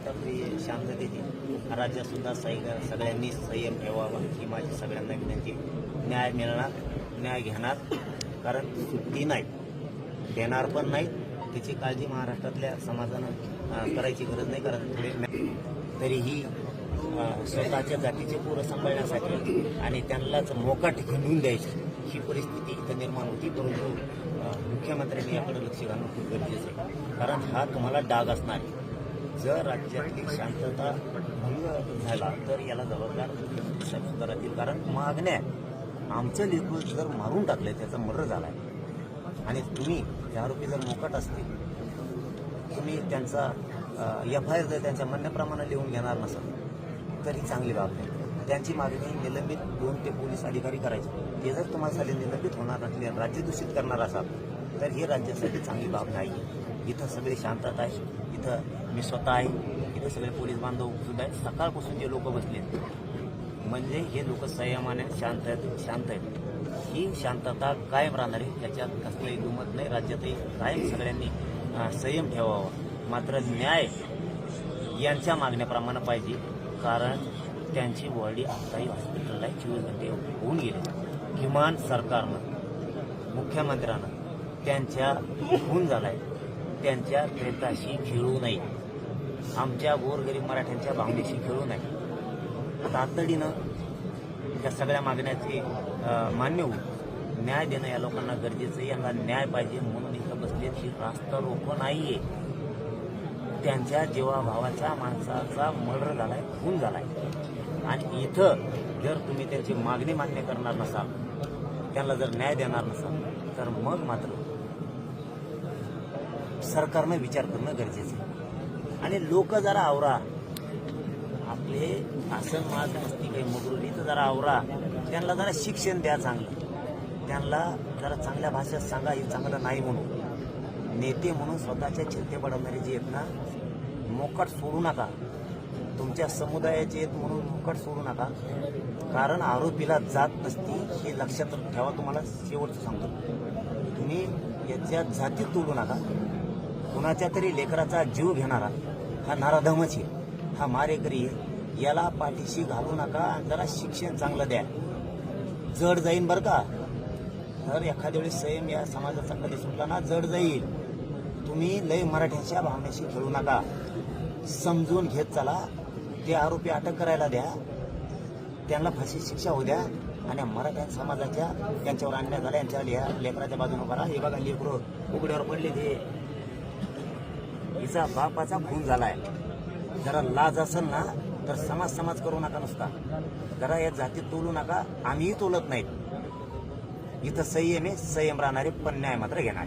शांतताप्रिय शांततेची राज्यात सुद्धा सही सगळ्यांनी संयम ठेवावा ही माझी सगळ्यांना विनंती. न्याय मिळणार न्याय घेणार कारण सुट्टी नाही. देणार पण नाही. त्याची काळजी महाराष्ट्रातल्या समाजानं करायची गरज नाही कारण पुढे तरीही स्वतःच्या जातीचे पोरं सांभाळण्यासाठी आणि त्यांनाच मोकाट हिंडून द्यायची ही परिस्थिती इथं निर्माण होती. परंतु मुख्यमंत्र्यांनी याकडे लक्ष घालणं खूप गरजेचं आहे. कारण हा तुम्हाला डाग असणार आहे. जर राज्यातली शांतता भंग झाला तर याला जबाबदार साहेब राहतील कारण मागण्या आमचं लेकरू जर मारून टाकलंय त्याचा मर्डर झालाय. आणि तुम्ही ते आरोपी जर मोकाट असतील तुम्ही त्यांचा एफ आय आर जर त्यांच्या म्हणण्याप्रमाणे लिहून घेणार नसाल तर ही चांगली बाब नाही त्यांची मागणी निलंबित दोन ते पोलीस अधिकारी करायचे. ते जर तुम्हाला निलंबित होणार नसले राज्य दूषित करणार असाल तर हे राज्यासाठी चांगली बाब नाही. इथं सगळे शांतता आहे. इथं मी स्वतः आहे इथं सगळे पोलीस बांधव सुद्धा आहेत सकाळपासून जे लोक बसले म्हणजे हे लोक संयमाने शांत आहेत शांत आहेत ही शांतता कायम राहणार आहे त्याच्यात कसलंही दुमत नाही राज्यातही कायम सगळ्यांनी संयम ठेवावा मात्र न्याय यांच्या मागण्याप्रमाणे पाहिजे कारण त्यांची वॉर्डी आत्ताही हॉस्पिटलला आहे, चोवीस घंटे होऊन गेले किमान सरकारनं मुख्यमंत्र्यानं त्यांच्या खून झालाय त्यांच्या प्रेताशी खेळू नये. आमच्या गोरगरीब मराठ्यांच्या भावनेशी खेळू नये. तातडीनं या सगळ्या मागण्याचे मान्य होऊन न्याय देणं या लोकांना गरजेचं आहे. यांना न्याय पाहिजे म्हणून इथं बसल्याची रास्ता रोखो नाहीये. त्यांच्या जीवाभावाच्या माणसाचा मर्डर झालाय खून झालाय. आणि इथं जर तुम्ही त्यांची मागणी मान्य करणार नसाल त्यांना जर न्याय देणार नसाल तर मग मात्र सरकारनं विचार करणं गरजेचं आहे. आणि लोक जरा आवरा. आपले आसन माज मस्ती काही मगरुरी तर जरा आवरा. त्यांना जरा शिक्षण द्या चांगलं. त्यांना जरा चांगल्या भाषेत सांगा हे चांगलं नाही म्हणून. नेते म्हणून स्वतःच्या चिंते पडवणारे जे आहेत ना मोकट सोडू नका. तुमच्या समुदायाचे आहेत म्हणून मोकट सोडू नका. कारण आरोपीला जात नसती हे लक्षात ठेवा. तुम्हाला शेवटचं सांगतो. तुम्ही याच्या जातीत तोडू नका. कुणाच्या तरी लेकराचा जीव घेणारा हा नाराधमच आहे. हा मारेकरी आहे. याला पाठीशी घालू नका जरा शिक्षण चांगलं द्या. जड जाईन बरं का? तर एखाद्या वेळेस संयम या समाजाचा कधी सुटला ना जड जाईल. तुम्ही लय मराठ्यांच्या भावनेशी खेळू नका. समजून घेत चला. ते आरोपी अटक करायला द्या. त्यांना फाशी शिक्षा होऊ द्या. आणि मराठा समाजाच्या त्यांच्यावर अन्याय झाला यांच्या लिहा लेकराच्या बाजूने करा हे बघा लेकरं उघड्यावर पडले ते हिचा बापाचा खून झालाय. जरा लाज असेल ना तर समाज समाज करू नका नुसता. जरा या जातीत तोलू नका आम्हीही तोलत नाहीत. इथं संयम आहे संयम राहणारे पण न्याय मात्र घेणार.